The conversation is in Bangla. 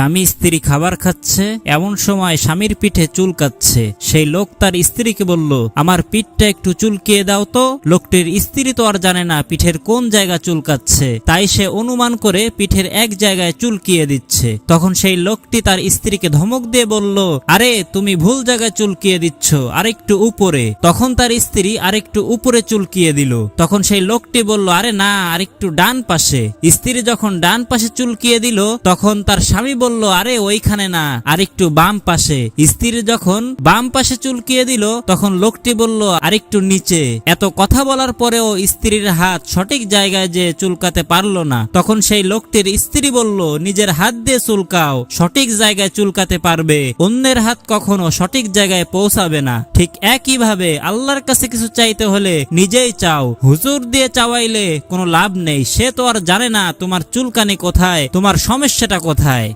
স্বামী স্ত্রী খাবার খাচ্ছে, এমন সময় স্বামীর পিঠে চুলকাচ্ছে সেই লোক তার স্ত্রীকে বলল, আমার পিঠটা একটু চুলকিয়ে দাও তো। লোকটির স্ত্রী তো আর জানে না পিঠের কোন জায়গা চুলকাচ্ছে তাই সে অনুমান করে পিঠের এক জায়গায় চুলকিয়ে দিচ্ছে। তখন সেই লোকটি তার স্ত্রীকে ধমক দিয়ে বলল, আরে, তুমি ভুল জায়গায় চুলকিয়ে দিচ্ছ, আরেকটু উপরে। তখন তার স্ত্রী আরেকটু উপরে চুলকিয়ে দিল। তখন সেই লোকটি বলল, আরে না, আরেকটু ডান পাশে। স্ত্রী যখন ডান পাশে চুলকিয়ে দিল, তখন তার স্বামী আরে, ওইখানে না। আরেকটু বাম পাশে। স্ত্রী যখন বাম পাশে চুলকিয়ে দিল, তখন লোকটি বলল, আরেকটু নিচে। এত কথা বলার পরেও স্ত্রীর হাত সঠিক জায়গায় যে চুলকাতে পারল না, তখন সেই লোকটির স্ত্রী বলল, নিজের হাত দিয়ে চুলকাও, সঠিক জায়গায় চুলকাতে পারবে। অন্যের হাত কখনো সঠিক জায়গায় পৌঁছাবে না। ঠিক একইভাবে আল্লাহর কাছে কিছু চাইতে হলে নিজেই চাও। হুজুর দিয়ে চাওয়াইলে কোনো লাভ নেই। সে তো আর জানে না তোমার চুলকানি কোথায়, তোমার সমস্যাটা কোথায়।